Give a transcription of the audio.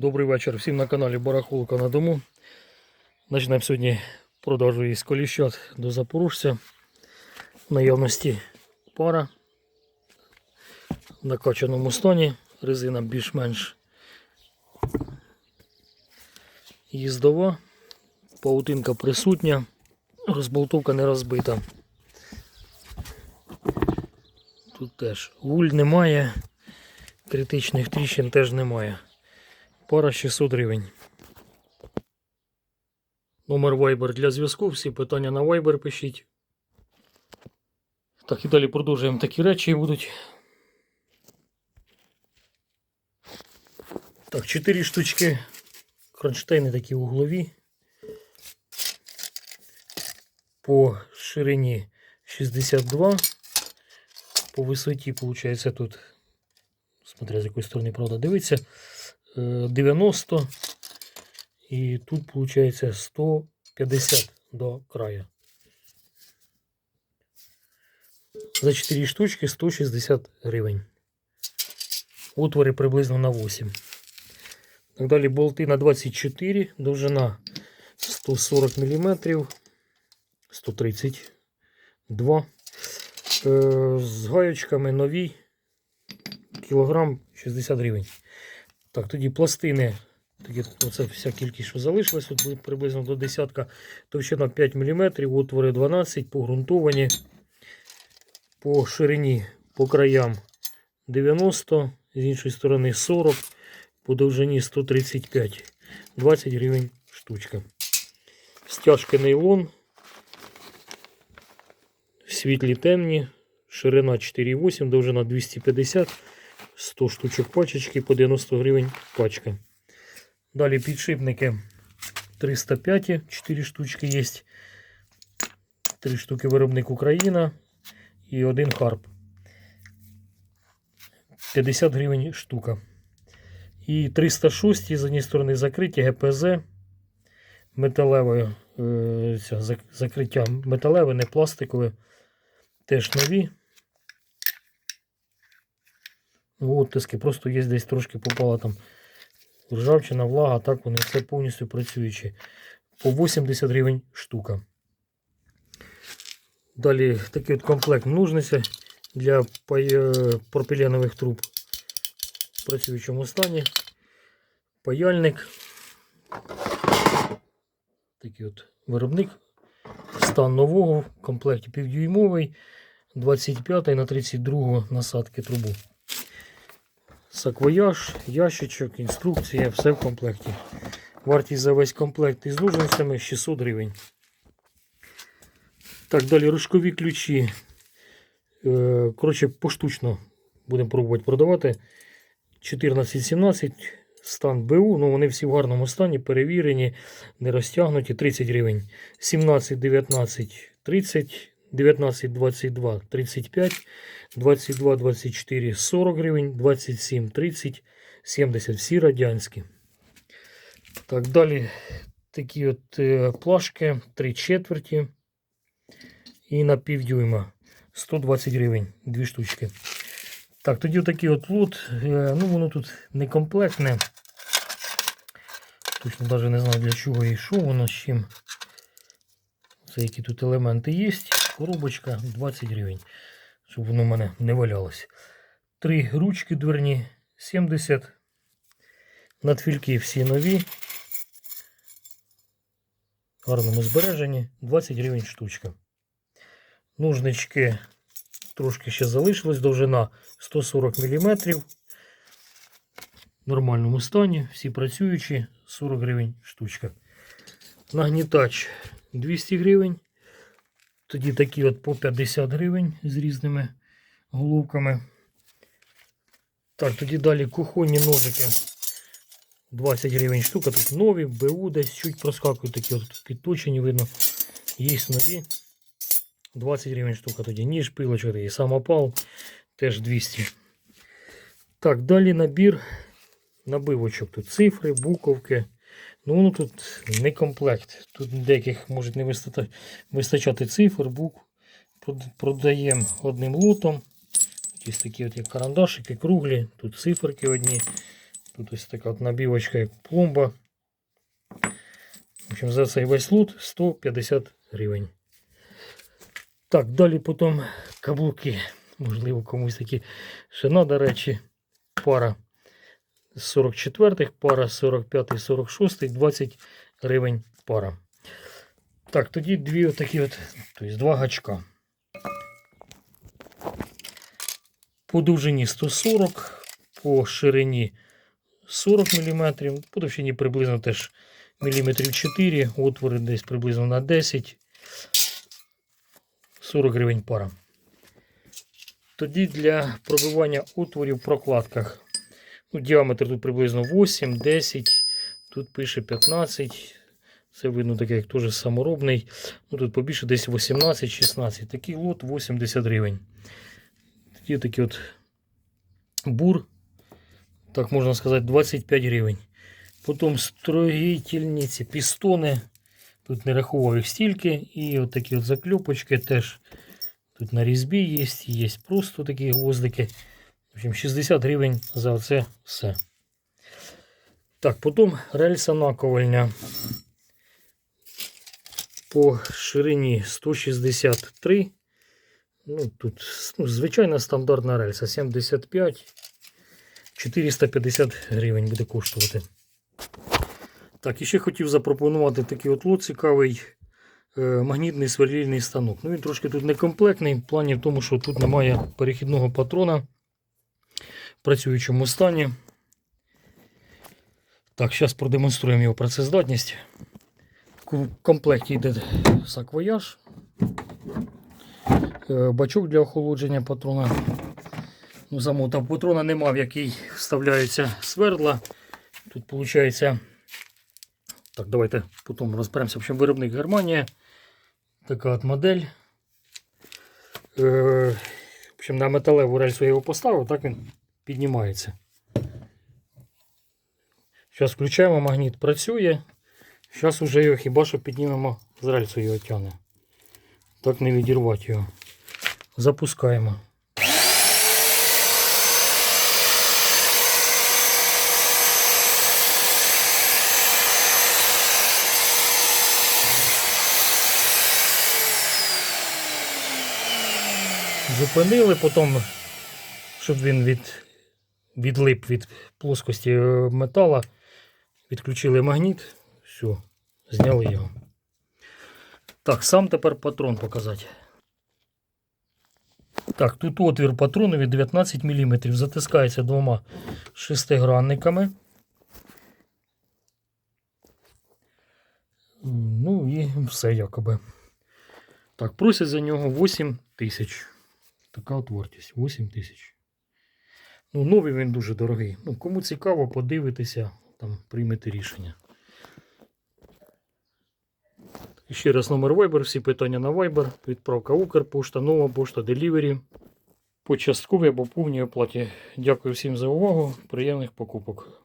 Добрий вечір всім на каналі Барахолка на дому. Почнемо сьогодні продажу із коліщат до запорожця. В наявності пара в накачаному стані. Резина більш-менш їздова. Паутинка присутня, розболтовка не розбита. Тут теж гуль немає, критичних тріщин теж немає. Пара 600 гривень. Номер Viber для зв'язку. Всі питання на Viber пишіть. Так, і далі продовжуємо такі речі будуть. Так, 4 штучки. Кронштейни такі углові. По ширині 62. По висоті, виходить, тут, смотря з якої сторони, правда, дивиться. Е, 90 і тут виходить 150 до краю. За 4 штучки 160 гривень. Отвори приблизно на 8. Так далі болти на 24, довжина 140 мм, 132. Е, З гаючками нові кілограм 60 гривень. Так, тоді пластини. Такі, оце вся кількість, що залишилась, буде приблизно до десятка. Товщина 5 мм, отвори 12, погрунтовані. По ширині, по краям 90, з іншої сторони 40, по довжині 135, 20 гривень штучка. Стяжки нейлон. Світлі темні, ширина 4,8, довжина 250. 100 штучок пачечки по 90 гривень пачка. Далі підшипники 305, 4 штучки є. 3 штуки виробник Україна і один харп. 50 гривень штука. І 306 з однієї сторони закриті ГПЗ металевою. е, закриття металеве, не пластикове. Теж нові. Оттиски, просто є десь трошки попала там ржавчина, влага, так вони все повністю працюючі. По 80 гривень штука. Далі такий от комплект ножниці для пропіленових труб в працюючому стані. Паяльник. Такий от виробник. Стан нового в комплекті півдюймовий, 25 на 32 насадки трубу. Саквояж, ящичок, інструкція, все в комплекті. Вартість за весь комплект із ножницями 600 гривень. Так, далі рожкові ключі. Е, Коротше, поштучно будемо пробувати продавати. 14-17 стан БУ, ну вони всі в гарному стані, перевірені, не розтягнуті, 30 гривень. 17-19 30, 19-22 35, 22-24 40 гривень, 27 30, 70 всі радянські. Так, далі такі от е, плашки 3 четверті і на півдюйма 120 гривень, дві штучки. Так, тоді такий от лот. Е, ну воно тут не комплектне. Точно навіть не знаю для чого і що воно з чим. Це які тут елементи є. Коробочка 20 гривень. Щоб воно в мене не валялось. Три ручки дверні 70. Надфільки всі нові. В гарному збереженні 20 гривень штучка. Ножнички трошки ще залишилось. Довжина 140 мм. В нормальному стані. Всі працюючі 40 гривень штучка. Нагнітач 200 гривень. Тоді такі от по 50 гривень з різними головками. Так, тоді далі кухонні ножики. 20 гривень штука. Тут нові, БУ десь чуть проскакують такі от підточені, видно. Є нові. 20 гривень штука тоді. Ніж, пилочка і самопал теж 200. Так, далі набір набивочок. Тут цифри, буковки. Ну, воно тут не комплект. Тут деяких може не вистачати, цифр, букв. Продаємо одним лотом. Ось такі от як карандашики, круглі, тут циферки одні. Тут ось така от набівочка, як пломба. В общем, за цей весь лут 150 гривень. Так, далі потім каблуки. Можливо, комусь такі ще надо речі. Пара 44-х, пара 45 46 20 гривень пара. Так, тоді дві отакі от, тобто два гачка. По довжині 140, по ширині 40 мм, по довжині приблизно теж міліметрів 4, отвори десь приблизно на 10. 40 гривень пара. Тоді для пробивання отворів в прокладках. Ну, діаметр тут приблизно 8, 10, тут пише 15. Це видно таке, як теж саморобний. Ну, тут побільше десь 18-16. Такий лот 80 гривень. Тоді такий от бур, так можна сказати, 25 гривень. Потім строїтельні пістони. Тут не рахував їх стільки. І от такі от закльопочки теж. Тут на різьбі є, є просто такі гвоздики. Общем, 60 гривень за це все. Так, потім рельса наковальня по ширині 163. Ну, тут ну, звичайна стандартна рельса 75. 450 гривень буде коштувати. Так, і ще хотів запропонувати такий от лот цікавий е, магнітний сверлільний станок. Ну, він трошки тут некомплектний, в плані в тому, що тут немає перехідного патрона працюючому стані. Так, зараз продемонструємо його працездатність. В комплекті йде саквояж, е, бачок для охолодження патрона. Ну, замотав патрона нема, в який вставляються свердла. Тут виходить. Так, давайте потім розберемося. В общем, виробник Германія. Така от модель. Е, в общем, на металеву рельсу я його поставив, так він піднімається. Зараз включаємо, магніт працює. Зараз вже його хіба що піднімемо з рельсу його тягне. Так не відірвати його. Запускаємо. Зупинили, потім, щоб він від, відлип від плоскості е, метала, відключили магніт, все, зняли його. Так, сам тепер патрон показати. Так, тут отвір патронові 19 мм. Затискається двома шестигранниками. Ну і все якоби. Так, просять за нього 8 тисяч. Така от вартість 8 тисяч. Ну, новий він дуже дорогий. Ну, кому цікаво, подивитися, там приймете рішення. Ще раз номер Viber, всі питання на Viber, відправка Укрпошта, нова пошта, Delivery. По частковій або повній оплаті. Дякую всім за увагу. Приємних покупок.